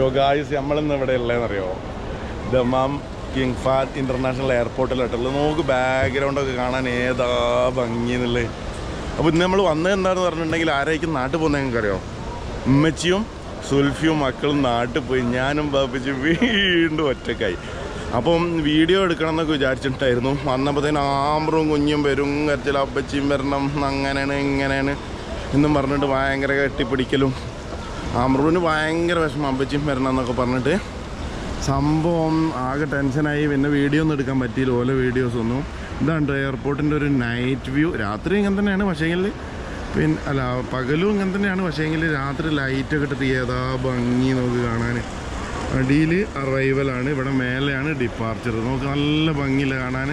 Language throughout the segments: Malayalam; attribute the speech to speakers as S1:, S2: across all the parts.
S1: യോഗായുസ് നമ്മളിന്ന് ഇവിടെ ഉള്ളതെന്നറിയോ? ദമാം കിങ് ഫാറ്റ് ഇന്റർനാഷണൽ എയർപോർട്ടിലായിട്ടുള്ളത് നമുക്ക് ബാക്ക്ഗ്രൗണ്ടൊക്കെ കാണാൻ ഏതാ ഭംഗി എന്നുള്ളത്. അപ്പോൾ ഇന്ന് നമ്മൾ വന്നത് എന്താണെന്ന് പറഞ്ഞിട്ടുണ്ടെങ്കിൽ ആരായിരിക്കും നാട്ടിൽ പോകുന്നത് അറിയോ ഉമ്മച്ചിയും സുൽഫിയും മക്കളും നാട്ടിൽ പോയി. ഞാനും ബാപ്പിച്ച് വീണ്ടും ഒറ്റക്കായി അപ്പം വീഡിയോ എടുക്കണം എന്നൊക്കെ വിചാരിച്ചിട്ടുണ്ടായിരുന്നു. വന്നപ്പോഴത്തേനും ആമ്പറും കുഞ്ഞും വരും. കരച്ചിൽ അപ്പച്ചിയും വരണം. അങ്ങനെയാണ് ഇങ്ങനെയാണ് എന്നും പറഞ്ഞിട്ട് ഭയങ്കര കെട്ടിപ്പിടിക്കലും. അമ്രുവിന് ഭയങ്കര വിഷമം അമ്പച്ചിയും വരണം എന്നൊക്കെ പറഞ്ഞിട്ട്. സംഭവം ആകെ ടെൻഷനായി പിന്നെ വീഡിയോ ഒന്നും എടുക്കാൻ പറ്റിയില്ല. ഓല വീഡിയോസ് ഒന്നും. ഇതാണ് എയർപോർട്ടിന്റെ ഒരു നൈറ്റ് വ്യൂ രാത്രി ഇങ്ങനെ തന്നെയാണ്. പക്ഷേങ്കിൽ പിന്നെ അല്ല പകലും ഇങ്ങനെ തന്നെയാണ്. പക്ഷേങ്കിൽ രാത്രി ലൈറ്റൊക്കെ ഇട്ടിട്ട് ഏതാ ഭംഗി നമുക്ക് കാണാൻ അടിയിൽ അറൈവലാണ് ഇവിടെ മേലെയാണ് ഡിപ്പാർച്ചർ നമുക്ക് നല്ല ഭംഗിയിൽ കാണാൻ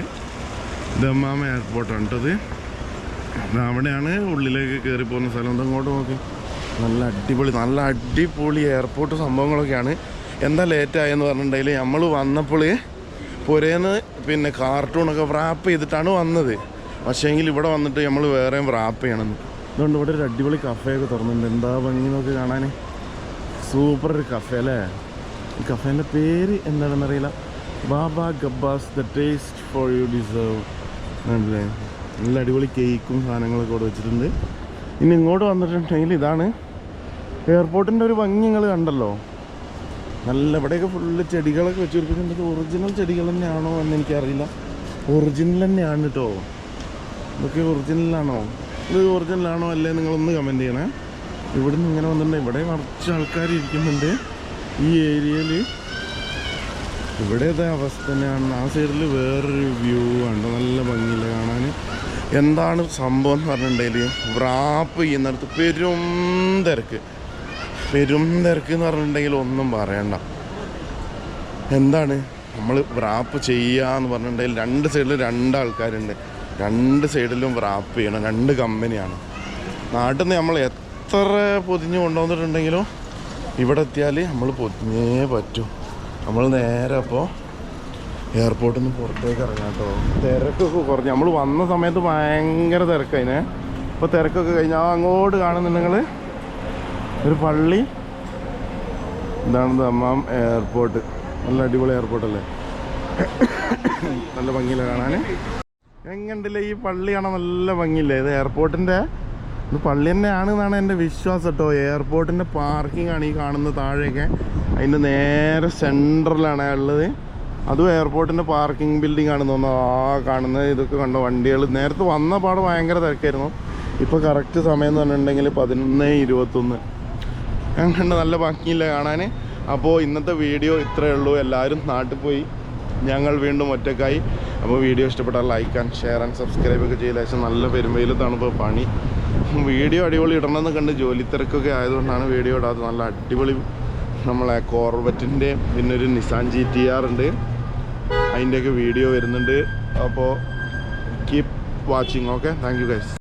S1: ദമ്മാമ എയർപോർട്ടാണ് കേട്ടത് അവിടെയാണ് ഉള്ളിലേക്ക് കയറി പോകുന്ന സ്ഥലം. ഇതങ്ങോട്ട് നോക്കി? നല്ല അടിപൊളി നല്ല അടിപൊളി എയർപോർട്ട് സംഭവങ്ങളൊക്കെയാണ്. എന്താ ലേറ്റ് ആയെന്ന് പറഞ്ഞിട്ടുണ്ടെങ്കിൽ നമ്മൾ വന്നപ്പോൾ പുരേന്ന് പിന്നെ കാർട്ടൂണൊക്കെ റാപ്പ് ചെയ്തിട്ടാണ് വന്നത്. പക്ഷേങ്കിൽ ഇവിടെ വന്നിട്ട് നമ്മൾ വേറെയും റാപ്പ് ചെയ്യണമെന്ന്. അതുകൊണ്ട് ഇവിടെ ഒരു അടിപൊളി കഫേയൊക്കെ തുറന്നിട്ടുണ്ട്. എന്താ ഭംഗി നോക്കി കാണാൻ സൂപ്പർ ഒരു കഫേ അല്ലേ? ഈ കഫേന്റെ പേര് എന്താണെന്ന് അറിയില്ല. ബാബ ഗബ്ബാസ് the taste for you deserve നല്ല അടിപൊളി കേക്കും സാധനങ്ങളൊക്കെ ഇവിടെ വെച്ചിട്ടുണ്ട്. ഇനി ഇങ്ങോട്ട് വന്നിട്ടുണ്ടെങ്കിൽ ഇതാണ് എയർപോർട്ടിന്റെ ഒരു ഭംഗി നിങ്ങൾ കണ്ടല്ലോ. നല്ല ഇവിടെയൊക്കെ ഫുള്ള് ചെടികളൊക്കെ വെച്ച് ഒറിജിനൽ ചെടികൾ തന്നെയാണോ എന്ന് എനിക്കറിയില്ല. ഒറിജിനൽ തന്നെയാണ് കേട്ടോ ഇതൊക്കെ ഒറിജിനലാണോ ഇത് ഒറിജിനലാണോ അല്ലേ നിങ്ങളൊന്ന് കമന്റ് ചെയ്യണേ. ഇവിടെ നിന്ന് ഇങ്ങനെ വന്നിട്ടുണ്ട്. ഇവിടെ കുറച്ച് ആൾക്കാർ ഇരിക്കുന്നുണ്ട്. ഈ ഏരിയയിൽ ഇവിടത്തെ അവസ്ഥ തന്നെയാണ്. ആ സൈഡിൽ വേറൊരു വ്യൂ ആണ് നല്ല ഭംഗിയില്ല കാണാൻ. എന്താണ് സംഭവം എന്ന് പറഞ്ഞിട്ടുണ്ടെങ്കിൽ റാപ്പ് ചെയ്യുന്നിടത്ത് പെരും തിരക്ക്. പെരും തിരക്ക് എന്ന് പറഞ്ഞിട്ടുണ്ടെങ്കിൽ ഒന്നും പറയണ്ട. എന്താണ്? നമ്മൾ റാപ്പ് ചെയ്യുക എന്ന് പറഞ്ഞിട്ടുണ്ടെങ്കിൽ രണ്ട് സൈഡിൽ രണ്ട് ആൾക്കാരുണ്ട്. രണ്ട് സൈഡിലും റാപ്പ് ചെയ്യണം. രണ്ട് കമ്പനിയാണ് നാട്ടിൽ നിന്ന് നമ്മൾ എത്ര പൊതിഞ്ഞ് കൊണ്ടുവന്നിട്ടുണ്ടെങ്കിലും ഇവിടെ എത്തിയാൽ നമ്മൾ പൊതിഞ്ഞേ പറ്റൂ. നമ്മൾ നേരെ അപ്പോൾ എയർപോർട്ടിൽ നിന്ന് പുറത്തേക്ക് ഇറങ്ങാം കേട്ടോ. തിരക്കൊക്കെ കുറഞ്ഞു. നമ്മൾ വന്ന സമയത്ത് ഭയങ്കര തിരക്കതിനെ അപ്പോൾ തിരക്കൊക്കെ കഴിഞ്ഞാൽ അങ്ങോട്ട് കാണുന്നുണ്ടെങ്കിൽ ഒരു പള്ളി. ഇതാണ് ദമ്മാം എയർപോർട്ട്. നല്ല അടിപൊളി എയർപോർട്ടല്ലേ നല്ല ഭംഗിയില്ല കാണാൻ? എങ്ങണ്ടില്ലേ ഈ പള്ളി? കാണാൻ നല്ല ഭംഗിയില്ലേ? ഇത് എയർപോർട്ടിന്റെ ഇത് പള്ളി തന്നെയാണ് എന്നാണ് എന്റെ വിശ്വാസം കേട്ടോ. എയർപോർട്ടിന്റെ പാർക്കിംഗ് ആണ് ഈ കാണുന്ന താഴെയൊക്കെ. അതിന്റെ നേരെ സെന്ററിലാണ് ഉള്ളത്. അതും എയർപോർട്ടിന്റെ പാർക്കിംഗ് ബിൽഡിംഗ് ആണ് തോന്നുന്നു. ആ കാണുന്നത് ഇതൊക്കെ കണ്ടോ? വണ്ടികൾ നേരത്തെ വന്ന പാട് ഭയങ്കര തിരക്കായിരുന്നു. ഇപ്പോൾ കറക്റ്റ് സമയം എന്ന് പറഞ്ഞിട്ടുണ്ടെങ്കിൽ പതിനൊന്ന് ഇരുപത്തൊന്ന്. കണ്ട് നല്ല ഭംഗിയില്ല കാണാൻ അപ്പോൾ ഇന്നത്തെ വീഡിയോ ഇത്രയേ ഉള്ളൂ. എല്ലാവരും നാട്ടിൽ പോയി. ഞങ്ങൾ വീണ്ടും ഒറ്റക്കായി അപ്പോൾ വീഡിയോ ഇഷ്ടപ്പെട്ടാൽ like and share and subscribe ഒക്കെ ചെയ്ത ശേഷം നല്ല പെരുമ്പയിലത്താണ് ഇപ്പോൾ പണി. വീഡിയോ അടിപൊളി ഇടണമെന്ന് കണ്ട് ജോലി തിരക്കൊക്കെ ആയതുകൊണ്ടാണ് വീഡിയോ ഇടാത്തത്. നല്ല അടിപൊളി നമ്മളെ കോർബറ്റിന്റെ പിന്നെ ഒരു നിസാൻ ജി ടി ആർ ഉണ്ട്. അതിന്റെയൊക്കെ വീഡിയോ വരുന്നുണ്ട്. അപ്പോൾ keep watching okay thank you guys